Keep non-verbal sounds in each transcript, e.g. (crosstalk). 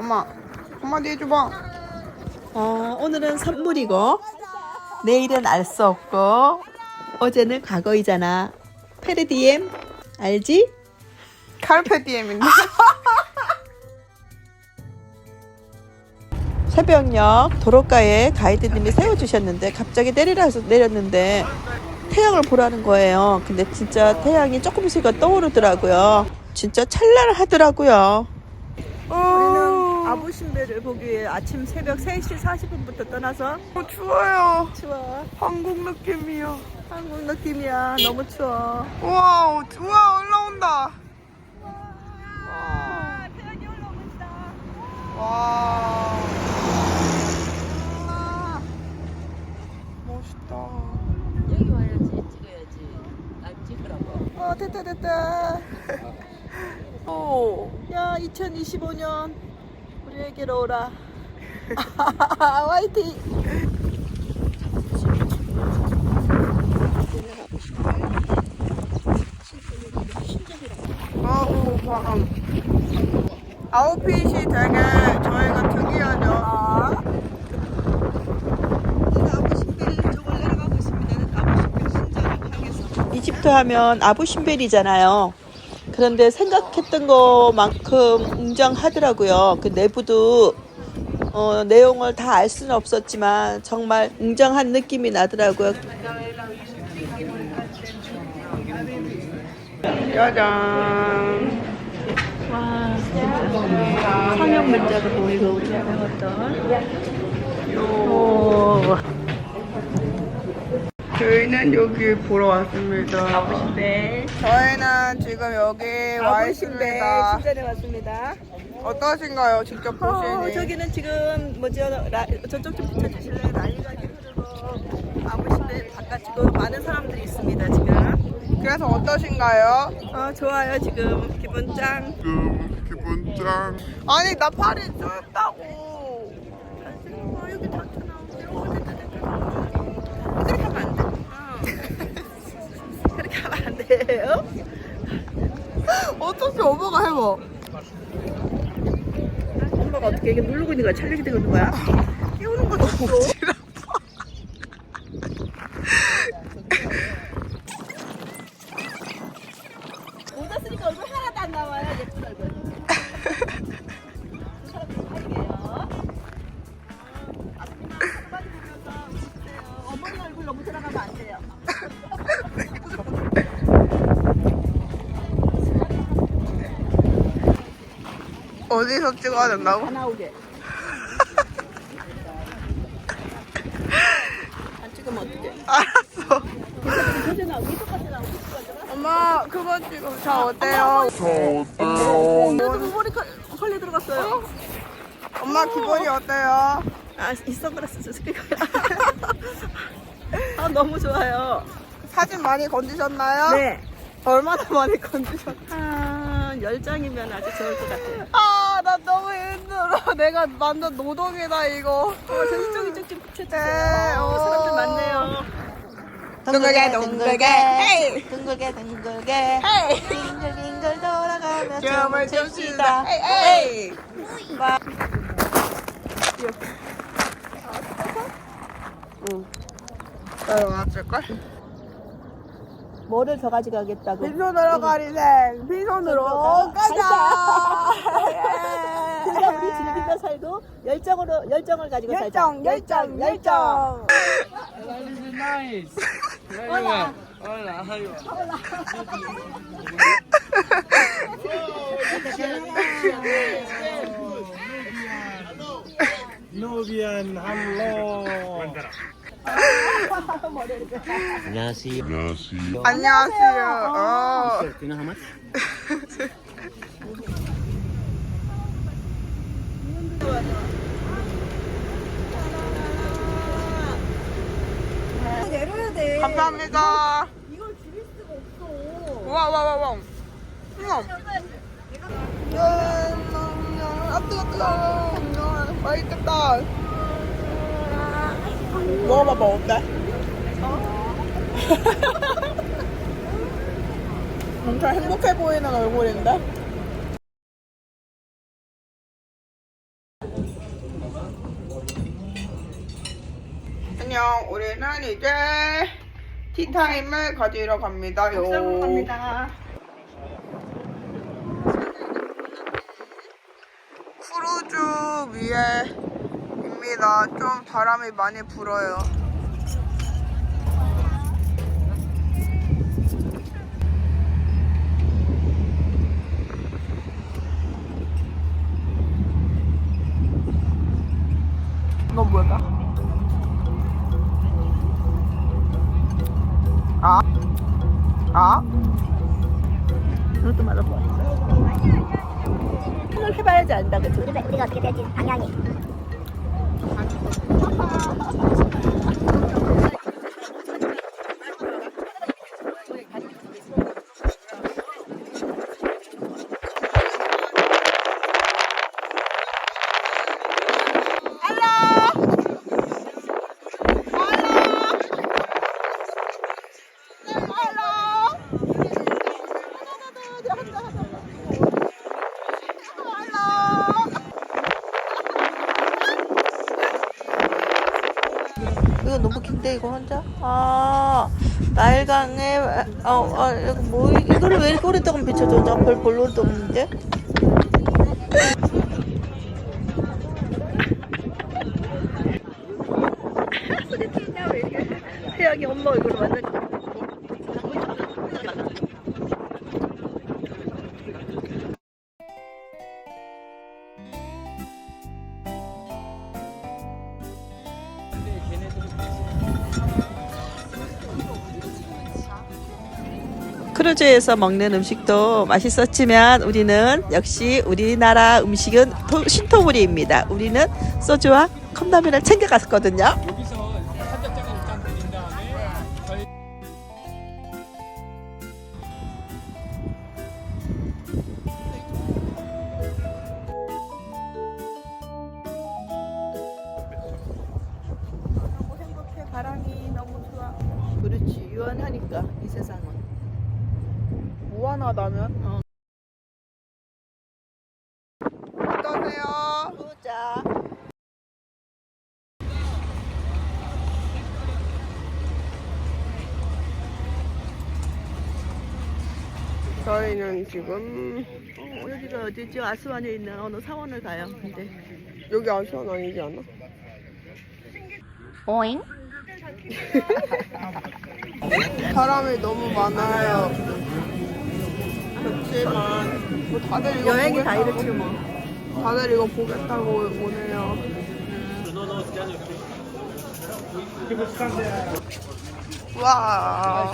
엄마 한마디 해줘봐. 어, 오늘은 선물이고 내일은 알 수 없고 어제는 과거이잖아. 페르디엠 알지? 칼페디엠인데. (laughs) 새벽녘 도로가에 가이드님이 세워주셨는데 갑자기 내리라 해서 내렸는데 태양을 보라는 거예요. 근데 진짜 태양이 조금 있으니까 떠오르더라고요. 진짜 찬란하더라고요. 아부신배를 보기 위해 아침 새벽 3시 40분부터 떠나서 어, 추워요. 추워. 한국 느낌이요. 한국 느낌이야. 너무 추워. 우와, 우와 올라온다. 태양이 올라오고 있다. 와. 우와. 멋있다. 여기 와야지 찍어야지 안 찍으라고 어 됐다 됐다. 오. 야 2025년 우리에게로 오라. (laughs) 화이팅. 아우. 아웃핏이 되게 저희가 특이하죠. 이집트 하면 아부신벨이잖아요. 그런데 생각했던 것만큼 웅장하더라고요. 그 내부도 어, 내용을 다 알 수는 없었지만 정말 웅장한 느낌이 나더라고요. 짜잔. 와 성형 문자도 보이고 우리가 배웠던 오 저희는 여기 보러 왔습니다. 아부신배 저희는 지금 여기 와 있습니다. 신전에 왔습니다. 어떠신가요? 직접 보시니? 어, 저기는 지금 뭐죠? 라, 저쪽 좀 비춰주실래요? 난리가 흐르고 아부신벨 바깥이고 많은 사람들이 있습니다 지금. 그래서 어떠신가요? 어 좋아요 지금 기분 짱. 지금 기분 짱. 아니 나 팔이 쪘다고. 돼요. 어떻게 엄마가 해봐. 엄마가 어떻게 이게 누르고 있는 거야? 촬영이 되고 있는 거야? 깨우는 것도 어디서 찍어야 된다고? 안 나오게. (laughs) 안 찍으면 어떡해. 알았어. 그새 나오고 이쪽까지 나오고 이쪽까지 나오고. 엄마 그거 지금 저 어때요? 저 어때요? 머리 컬리 들어갔어요. 엄마 기분이 어때요? 아, 이 선글라스 거야. (laughs) 아, 너무 좋아요. 사진 많이 건지셨나요? 네. 얼마나 많이 건지셨? 아, 열 장이면 아주 좋을 것 같아요. 아, 나 너무 힘들어. (laughs) 내가 완전 노동이다 이거. 어, 저기 좀 붙여주세요. 네, 어, 어. 사람 들 많네요. 둥글게 둥글게 헤이 둥글게 둥글게 헤이 빙글빙글 돌아가며 춤을 춥시다 헤이 헤이 응. 나 왔을걸? 뭐를 더 가져가겠다고? 빈손으로 가리생 빈손으로. 가자. 그러니까 우리 즐기며 살고 열정으로 열정을 가지고 살자. 열정 열정 열정 Nubian Hamlo. 안 녕하세요. 안녕하세요. 어. 감사합니다. 이걸 줄일 수가 없어. 와 와 와와. 우와. 아 뜨거 뜨거. 맛있겠다 먹어봐봐 뭐 어때? 어? 엄청 행복해 보이는 얼굴인데? 안녕 우리는 이제 티타임을 가지러 갑니다요 밥상 갑니다. 크루즈 위에 입니다. 좀 바람이 많이 불어요. 이건 뭐야? 아? 아? 이것도 말아봐. 생각해봐야지 안다, 그치? 우리가 우리가 어떻게 될지 방향이 ハハハハ! 이거 너무 긴데 이거 혼자? 아 나일강에 어, 어 이거 뭐 이거를 왜 이렇게 오랫동안 비춰줘? 나별 볼로도 없는데? (laughs) 태양이 엄마 얼굴 완전 크루즈에서 먹는 음식도 맛있었지만 우리는 역시 우리나라 음식은 토- 신토부리입니다. 우리는 소주와 컵라면을 챙겨갔거든요. 무한하다면? 어. 어떠세요? 보자. 저희는 지금 어, 여기가 어디죠? 아스완에 있는 어느 사원을 가요. 근데 여기 아시안 아니지 않아? 오잉 사람이 너무 많아요. 그렇지만 뭐 다들 이거 여행이 다 보겠다고- 이렇지 뭐. 다들 이거 보겠다고 오네요. 와.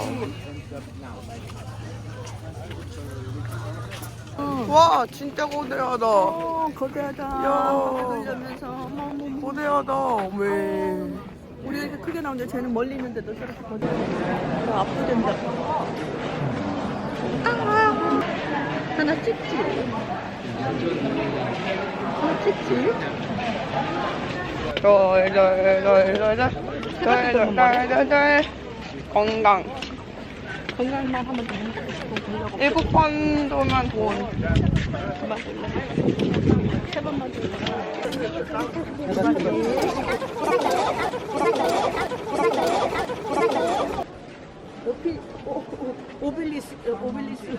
와 진짜 거대하다. 어, 거대하다. 야. 흔들면서 어머 어머 거대하다. 왜? 우리 이렇게 크게 나오는데 쟤는 멀리 있는데도 저렇게 거대해. 나 압도된다. 아, 하나 찍지. 하나 찍지. 덜덜덜덜덜덜덜 건강. 건강만 하면 되는 거. 일곱 번 도면 돈. 세 번만 더. 오피, 오, 오, 오빌리스, 오빌리스.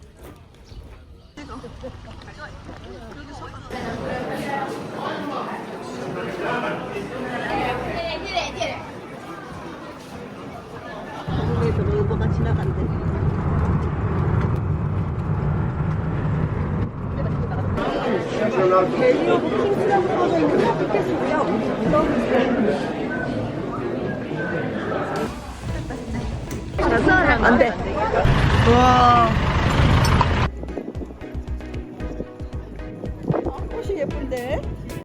안 돼. 와.